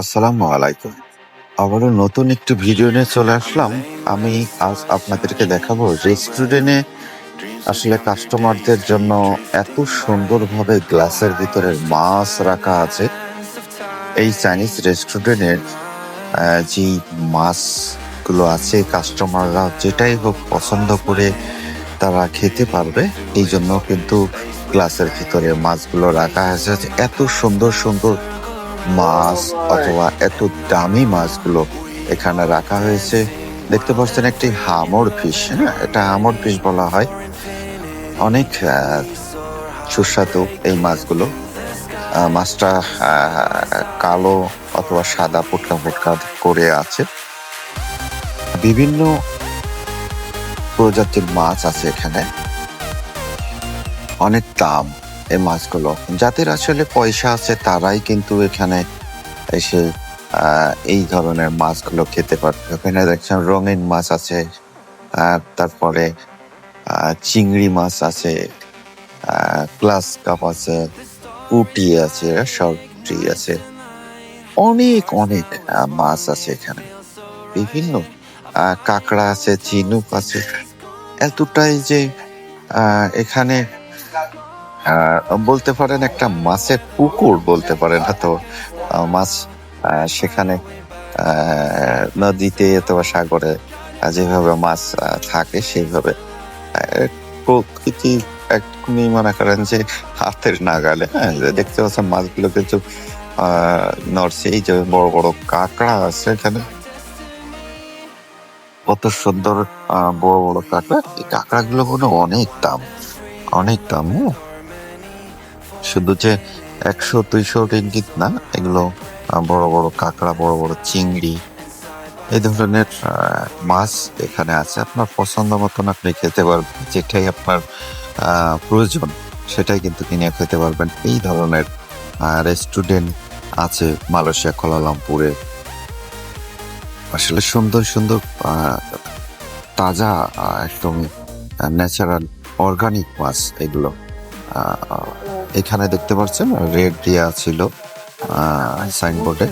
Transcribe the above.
আসসালামু আলাইকুম। আবারও নতুন একটু ভিডিও নিয়ে চলে আসলাম। আমি আজ আপনাদেরকে দেখাবো রেস্টুরেন্টে আসলে কাস্টমারদের জন্য এত সুন্দরভাবে গ্লাসের ভিতরে মাছ রাখা আছে। এই চাইনিজ রেস্টুরেন্টের যে মাছগুলো আছে, কাস্টমাররা যেটাই হোক পছন্দ করে তারা খেতে পারবে। এই জন্য কিন্তু গ্লাসের ভিতরে মাছগুলো রাখা হয়েছে এত সুন্দর সুন্দর মাছ অথবা এত দামি মাছগুলো এখানে রাখা হয়েছে। দেখতে পাচ্ছেন একটি হামর ফিশ হ্যাঁ? এটা হামর ফিশ বলা হয়। অনেক সুস্বাদু এই মাছগুলো। মাছটা কালো অথবা সাদা ফুটকা ফুটকা করে আছে। বিভিন্ন প্রজাতির মাছ আছে এখানে। অনেক দাম। এই মাছগুলো। যাদের আসলে পয়সা আছে, তারাই কিন্তু এখানে এসে এই ধরনের মাছগুলো খেতে পারবে। ওখানে দেখছেন রঙিন মাছ আছে তারপরে চিংড়ি মাছ আছে গ্লাস কাপ আছে পুটি আছে সবটি আছে। অনেক অনেক মাছ আছে এখানে। বিভিন্ন কাঁকড়া আছে চিনুক আছে। এতটাই যে এখানে বলতে পারেন একটা মাছের পুকুর বলতে পারেন হয়তো মাছ সেখানে নদীতে অথবা সাগরে যেভাবে মাছ থাকে সেইভাবে প্রকৃতি একদমই মনে করেন যে হাতের নাগালে হ্যাঁ? দেখতে পাচ্ছেন মাছগুলো কিন্তু নড়ছে। এই যে বড় বড় কাঁকড়া আছে এখানে। কত সুন্দর বড় বড় কাঁকড়া। এই কাঁকড়া গুলো কোনো অনেক দাম অনেক দাম হ্যাঁ? শুধু যে একশো, দুইশো রিঙ্গিত না? এগুলো বড় বড় কাঁকড়া, বড় বড় চিংড়ি। এই ধরনের মাছ এখানে আছে। আপনার পছন্দ মতন আপনি খেতে পারবেন। যেটাই আপনার প্রয়োজন, সেটাই কিন্তু কিনে খেতে পারবেন। এই ধরনের রেস্টুরেন্ট আছে মালয়েশিয়া কোলালামপুরে আসলে সুন্দর সুন্দর তাজা একদম ন্যাচারাল অর্গানিক মাছ এগুলো এখানে দেখতে পাচ্ছেন রেড দিয়া ছিল সাইনবোর্ডে